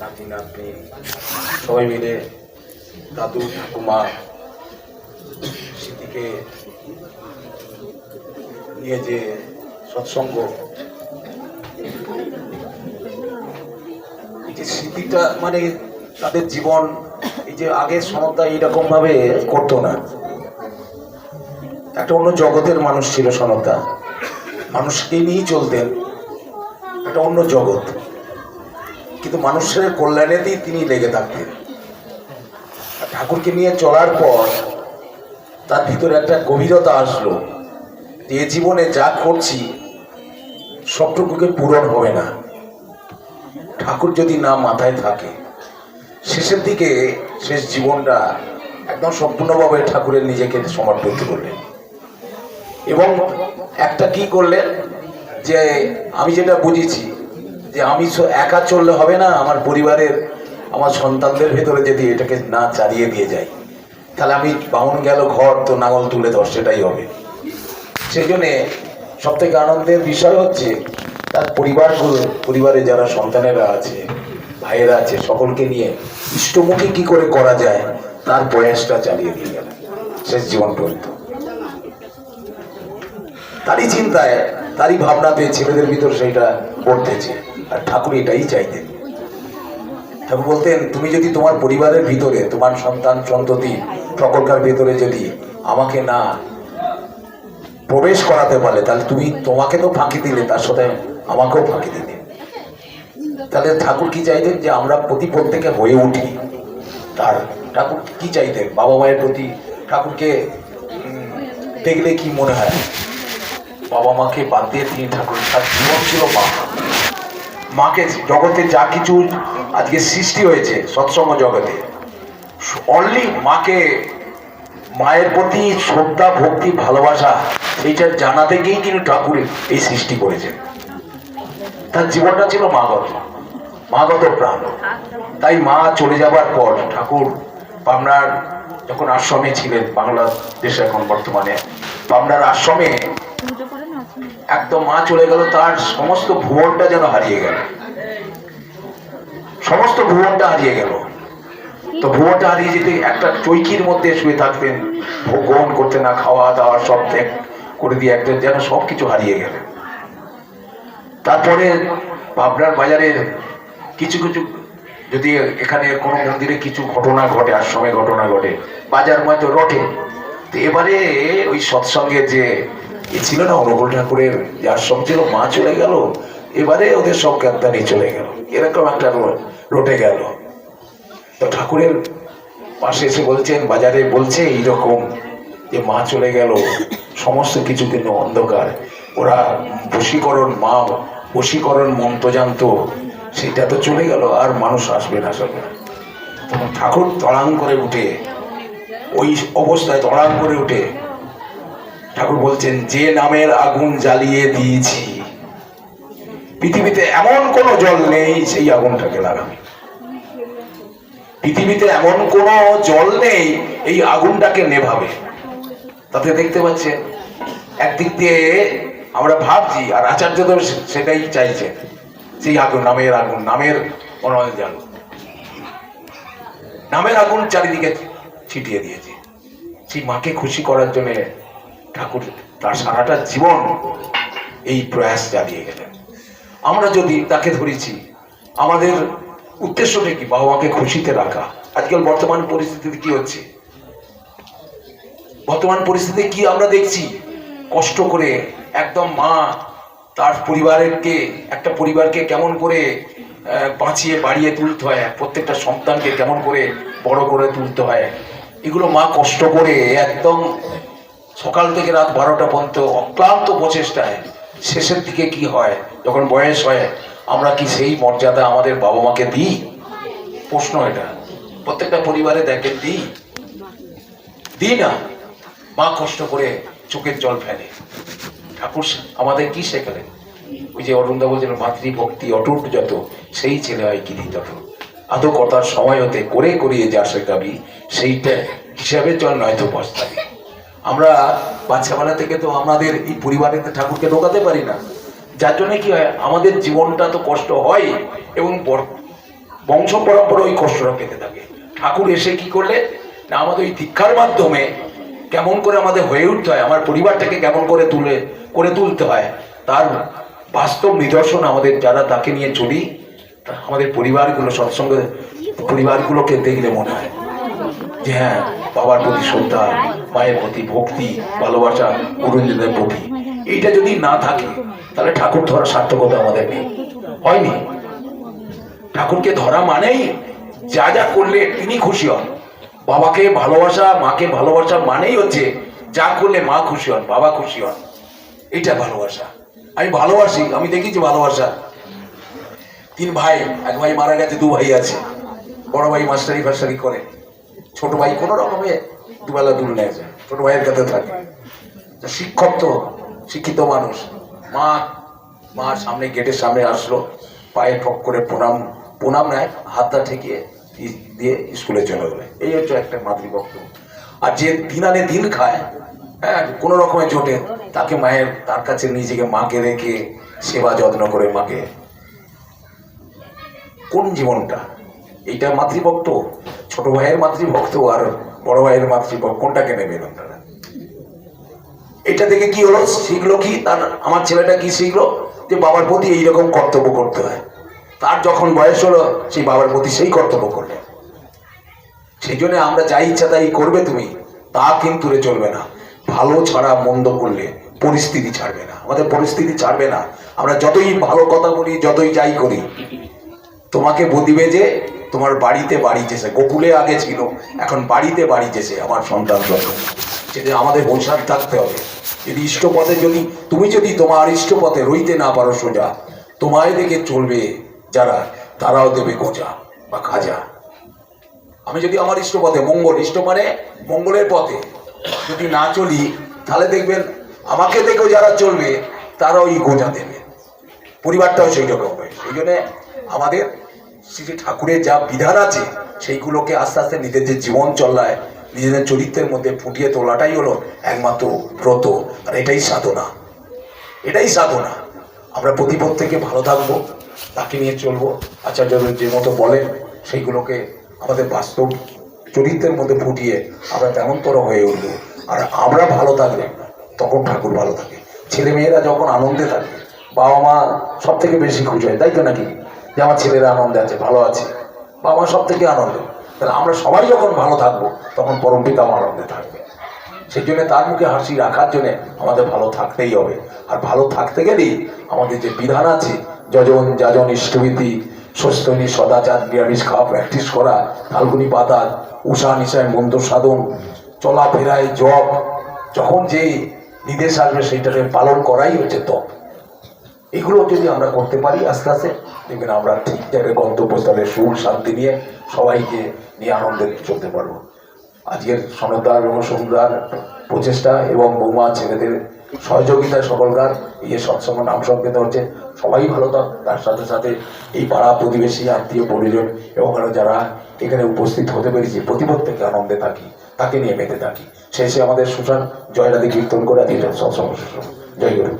নাতি নাতনি সবাই মিলে দাদু, ঠাকুমা, স্মৃতিকে নিয়ে যে সৎসঙ্গ, এই যে স্মৃতিটা মানে তাদের জীবন, এই যে আগের সনদা এইরকম ভাবে করতো না। একটা অন্য জগতের মানুষ ছিল সনদা মানুষকে নিয়েই চলতেন। একটা অন্য জগৎ। কিন্তু মানুষের কল্যাণেতেই তিনি লেগে থাকতেন। ঠাকুরকে নিয়ে চলার পর তার ভিতরে একটা গভীরতা আসলো যে জীবনে যা করছি, সবটুকুকে পূরণ হবে না। ঠাকুর যদি না মাথায় থাকে, শেষের দিকে শেষ জীবনটা একদম সম্পূর্ণভাবে ঠাকুরের নিজেকে সমর্পিত করলেন। এবং একটা কি করলেন? যে আমি যেটা বুঝেছি যে আমি একা চললে হবে না, আমার পরিবারের, আমার সন্তানদের ভেতরে যদি এটাকে না চালিয়ে দিয়ে যাই, তাহলে আমি বাউন গেল ঘর তো নাঙল তুলে ধর, সেটাই হবে। সেই জন্যে সব থেকে আনন্দের বিষয় হচ্ছে, তার পরিবারগুলো, পরিবারে যারা সন্তানেরা আছে, ভাইয়েরা আছে, সকলকে নিয়ে ইষ্টমুখী কি করে করা যায়, তার প্রয়াসটা চালিয়ে দিয়ে গেল, শেষ জীবন পর্যন্ত। তারই চিন্তায়, তারই ভাবনাতে ছেলেদের ভিতর সেইটা পড়তেছে আর ঠাকুর এটাই চাইতেন। ঠাকুর বলতেন, তুমি যদি তোমার পরিবারের ভিতরে, তোমার সন্তান সন্ততি সকলকার ভিতরে যদি আমাকে না প্রবেশ করাতে পারলে তাহলে তুমি তোমাকে তো ফাঁকি দিলে, তার সাথে আমাকেও ফাঁকি দিলে। তাহলে ঠাকুর কি চাইতেন যে আমরা প্রতি প্রত্যেকে হয়ে উঠি? তার ঠাকুর কি চাইতেন? বাবা মায়ের প্রতি ঠাকুরকে দেখলে কি মনে হয়? বাবা মাকে বাদ দিয়ে তিনি ঠাকুর তার জীবন ছিল মা মাকে জগতে যা কিছু আজকে সৃষ্টি হয়েছে, সৎসঙ্গ জগতে অনলি মাকে মায়ের প্রতি শ্রদ্ধা, ভক্তি, ভালোবাসা, এইটা জানা থেকেই কিন্তু ঠাকুর এই সৃষ্টি করেছেন। তার জীবনটা ছিল মাগত মাগত প্রাণ। তাই মা চলে যাবার পর ঠাকুর পাবনার যখন আশ্রমে ছিলেন, বাংলাদেশে এখন বর্তমানে, পাবনার আশ্রমে একদম মা চলে গেল, তার সমস্ত ভুবনটা যেন হারিয়ে গেল। সমস্ত ভুবনটা হারিয়ে গেল। তো ভুবনটা হারিয়ে যেতে একটা চৈকির মধ্যে শুয়ে থাকতেন, ভোগ গ্রহণ করতে না, খাওয়া দাওয়া সব ত্যাগ করে দিয়ে একজন যেন সব কিছু হারিয়ে গেলেন তারপরে পাবনার বাজারের কিছু কিছু, যদি এখানে কোনো মন্দিরে কিছু ঘটনা ঘটে, আশ্রমে ঘটনা ঘটে, বাজার মতো রটে, তো এবারে ওই সৎসঙ্গে যে এ ছিল না অনুকূল ঠাকুরের, যার আশ্রম ছিল মা চলে গেল, এবারে ওদের সব জ্ঞাতানি চলে গেল। এরকম একটা রোটে গেল। তো ঠাকুরের পাশে এসে বলছেন, বাজারে বলছে এইরকম যে মা চলে গেল, সমস্ত কিছু কিন্তু অন্ধকার। ওরা বশীকরণ মা, বশীকরণ মন্ত্র জানতো, সেটা তো চলে গেল, আর মানুষ আসবে না আসবে ঠাকুর তড়াং করে উঠে, ওই অবস্থায় তড়াং করে উঠে ঠাকুর বলছেন, যে নামের আগুন জ্বালিয়ে দিয়েছি, পৃথিবীতে এমন কোনো জল নেই সেই আগুনটাকে লাগাবে। পৃথিবীতে এমন কোনো জল নেই এই আগুনটাকে নেভাবে। তাতে দেখতে পাচ্ছেন, একদিক দিয়ে আমরা ভাবছি, আর আচার্য তো সেটাই চাইছে, সেই আগুন, নামের আগুন, নামের মনোজ জাল। নামের আগুন চারিদিকে ছিটিয়ে দিয়েছে। সেই মাকে খুশি করার জন্য ঠাকুর, তার সারাটা জীবন এই প্রয়াস চালিয়ে গেলেন। আমরা যদি তাকে ধরেছি, আমাদের উদ্দেশ্যটা কি বাবা মাকে খুশিতে রাখা। আজকাল বর্তমান পরিস্থিতিতে কি হচ্ছে? বর্তমান পরিস্থিতিতে কি আমরা দেখছি? কষ্ট করে একদম মা তার পরিবারকে, একটা পরিবারকে কেমন করে বাঁচিয়ে, বাড়িয়ে তুলতে হয়, প্রত্যেকটা সন্তানকে কেমন করে বড় করে তুলতে হয়, এগুলো মা কষ্ট করে একদম সকাল থেকে রাত বারোটা পর্যন্ত অক্লান্ত প্রচেষ্টায় শেষের দিকে কি হয়, যখন বয়স হয়, আমরা কি সেই মর্যাদা আমাদের বাবা মাকে দিই? প্রশ্ন এটা। প্রত্যেকটা পরিবারে দেখেন, দিই। দিই না। মা কষ্ট করে চোখের জল ফেলে। ঠাকুর আমাদের কি শেখালেন? ওই যে অরুণদা বলছেন মাতৃভক্তি অটুট যত, সেই ছেলে হয় গিরি তত। আদৌ কথার সময় হতে করে করিয়ে যা শেখাবি, সেইটা হিসাবের জল নয়তো পস্তাবি আমরা বাচ্চাবেলা থেকে তো আমাদের এই পরিবারের ঠাকুরকে ঢোকাতে পারি না। যার জন্য কি হয়, আমাদের জীবনটা তো কষ্ট হয় এবং বংশ পরম্পরা ওই কষ্টটা পেতে থাকে। ঠাকুর এসে কি করলে, না আমাদের ওই দীক্ষার মাধ্যমে কেমন করে আমাদের হয়ে উঠতে হয়, আমার পরিবারটাকে কেমন করে তুলে, করে তুলতে হয়, তার বাস্তব নিদর্শন আমাদের যারা তাকে নিয়ে চলি আমাদের পরিবারগুলো, সৎসঙ্গে পরিবারগুলোকে দেখলে মনে হয়। যে হ্যাঁ বাবার প্রতি শ্রদ্ধা, মায়ের প্রতি ভক্তি, ভালোবাসা, গুরুজনদের প্রতি। এইটা যদি না থাকে, তাহলে ঠাকুর ধরা সার্থকতা আমাদের নেই। হয়নি? ঠাকুরকে ধরা মানেই যা যা করলে তিনি খুশি হন। বাবাকে ভালোবাসা, মাকে ভালোবাসা মানেই হচ্ছে যা করলে মা খুশি হন, বাবা খুশি হন। এটা ভালোবাসা। আমি ভালোবাসি, আমি দেখেছি ভালোবাসা। তিন ভাই, এক ভাই মারা গেছে, দু ভাই আছে। বড় ভাই মাস্টারি ফাস্টারি করে। ছোট ভাই কোনো রকমে দুবেলা দুল নেয় ছোট ভাইয়ের কাছে থাকে। শিক্ষক তো, শিক্ষিত মানুষ। মা মা সামনে গেটের সামনে আসলো, পায়ে ঠক করে প্রণাম প্রণাম নেয়, হাতটা ঠেকিয়ে দিয়ে স্কুলে চলে গেলে। এই হচ্ছে একটা মাতৃভক্ত। আর যে দিন আনে দিন খায় হ্যাঁ কোনো রকমের জোটে, তাকে মায়ের, তার কাছে নিজেকে মাকে রেখে সেবা যত্ন করে মাকে। কোন জীবনটা? এইটা মাতৃভক্ত ছোট ভাইয়ের মাতৃভক্ত আর বড় ভাইয়ের মাতৃভক্ত, কোনটাকে নেবেন আপনারা? এটা থেকে কি হলো? শিখলো কি? তার, আমার ছেলেটা কি শিখলো? যে বাবার প্রতি এইরকম কর্তব্য করতে হয়। তার যখন বয়স হলো, সেই বাবার প্রতি সেই কর্তব্য করলে। সেই জন্য আমরা যা ইচ্ছা তাই করবে তুমি, তা কিন্তু চলবে না। ভালো ছাড়া মন্দ করলে পরিস্থিতি ছাড়বে না। আমাদের পরিস্থিতি ছাড়বে না। আমরা যতই ভালো কথা বলি, যতই যাই করি, তোমাকে বদিবে যে তোমার বাড়িতে বাড়ি যেছে গোকুলে আগে ছিল, এখন বাড়িতে বাড়ি যেছে আমার সন্তান যত সেটা আমাদের বৈশাখ থাকতে হবে। যদি ইষ্টপথে যদি, তুমি যদি তোমার ইষ্টপথে রইতে না পারো সোজা, তোমায় দেখে চলবে যারা, তারাও দেবে গোজা বা খাজা। আমি যদি আমার ইষ্টপথে মঙ্গল, ইষ্ট মানে মঙ্গলের পথে। যদি না চলি, তাহলে দেখবেন আমাকে দেখেও যারা চলবে, তারাও এই গোজা দেবে। পরিবারটাও সেই রকম হয় সেই জন্যে আমাদের শ্রী ঠাকুরের যা বিধান আছে, সেইগুলোকে আস্তে আস্তে নিজেদের জীবন চলায়, নিজেদের চরিত্রের মধ্যে ফুটিয়ে তোলাটাই হলো একমাত্র ব্রত, আর এটাই সাধনা। এটাই সাধনা। আমরা প্রতিপদ থেকে ভালো থাকব, তাকে নিয়ে চলবো। আচার্যদের যে মতো বলেন, সেইগুলোকে আমাদের বাস্তব চরিত্রের মধ্যে ফুটিয়ে আমরা তেমনতর হয়ে উঠবো। আর আমরা ভালো থাকলে, তখন ঠাকুর ভালো থাকে। ছেলে মেয়েরা যখন আনন্দে থাকে বাবা মা সব থেকে বেশি খুশি হয়, তাই তো নাকি? যে আমার ছেলেরা আনন্দে আছে, ভালো আছে। বাবা মা সব থেকে আনন্দ। তাহলে আমরা সবাই যখন ভালো থাকব, তখন পরম পিতাও আনন্দে থাকবে। সেই জন্য তার মুখে হাসি রাখার জন্যে আমাদের ভালো থাকতেই হবে। আর ভালো থাকতে গেলেই আমাদের যে বিধান আছে, যজন যাজন ইষ্টভীতি স্বস্তনী সদাচার, নিরামিষ খাওয়া প্র্যাকটিস করা, ফাল্গুনি পাতা উষা নিশায় মন্দ সাধন, চলাফেরায় জব যখন যে নির্দেশ আসবে সেইটাকে পালন করাই হচ্ছে তপ। এগুলো যদি আমরা করতে পারি, আস্তে আস্তে, দেখবেন আমরা ঠিক জায়গায় গন্তব্যস্থলে সুর শান্তি নিয়ে সবাইকে নিয়ে আনন্দে চলতে পারব। আজকের সনদার এবং সন্ধ্যার প্রচেষ্টা এবং বৌমা, ছেলেদের সহযোগিতায় সকলকার, এই যে সৎসঙ্গ নাম সংকেত হচ্ছে, সবাই ভালো থাক। তার সাথে সাথে এই পাড়া প্রতিবেশী, আত্মীয়, পরিজন এবং যারা এখানে উপস্থিত হতে পেরেছি প্রতিপদ থেকে আনন্দে থাকি, তাকে নিয়ে মেতে থাকি। শেষে আমাদের সুশান জয়রাদি কীর্তন করে আজকে সৎসঙ্গ। জয় গুরু।